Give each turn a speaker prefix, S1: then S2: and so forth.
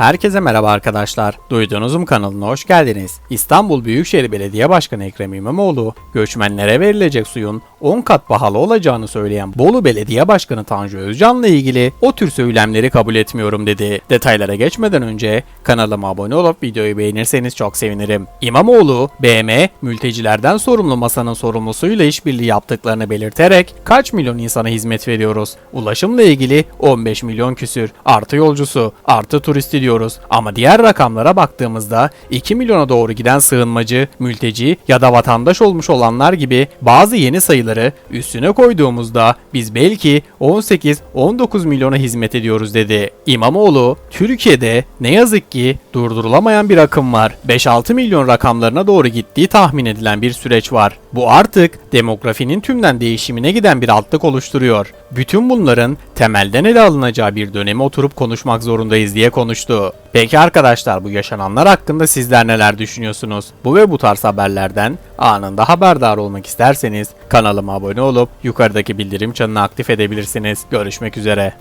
S1: Herkese merhaba arkadaşlar. Duydunuz mu kanalına hoş geldiniz. İstanbul Büyükşehir Belediye Başkanı Ekrem İmamoğlu, göçmenlere verilecek suyun 10 kat pahalı olacağını söyleyen Bolu Belediye Başkanı Tanju Özcan'la ilgili o tür söylemleri kabul etmiyorum dedi. Detaylara geçmeden önce kanalıma abone olup videoyu beğenirseniz çok sevinirim. İmamoğlu, BM, mültecilerden sorumlu masanın sorumlusuyla işbirliği yaptıklarını belirterek kaç milyon insana hizmet veriyoruz? Ulaşımla ilgili 15 milyon küsür, artı yolcusu, artı turisti diyoruz. Ama diğer rakamlara baktığımızda 2 milyona doğru giden sığınmacı, mülteci ya da vatandaş olmuş olanlar gibi bazı yeni sayıları üstüne koyduğumuzda biz belki 18-19 milyona hizmet ediyoruz dedi. İmamoğlu, Türkiye'de ne yazık ki durdurulamayan bir akım var. 5-6 milyon rakamlarına doğru gittiği tahmin edilen bir süreç var. Bu artık demografinin tümden değişimine giden bir altlık oluşturuyor. Bütün bunların temelden ele alınacağı bir döneme oturup konuşmak zorundayız diye konuştu. Peki arkadaşlar bu yaşananlar hakkında sizler neler düşünüyorsunuz? Bu ve bu tarz haberlerden anında haberdar olmak isterseniz kanalıma abone olup yukarıdaki bildirim çanını aktif edebilirsiniz. Görüşmek üzere.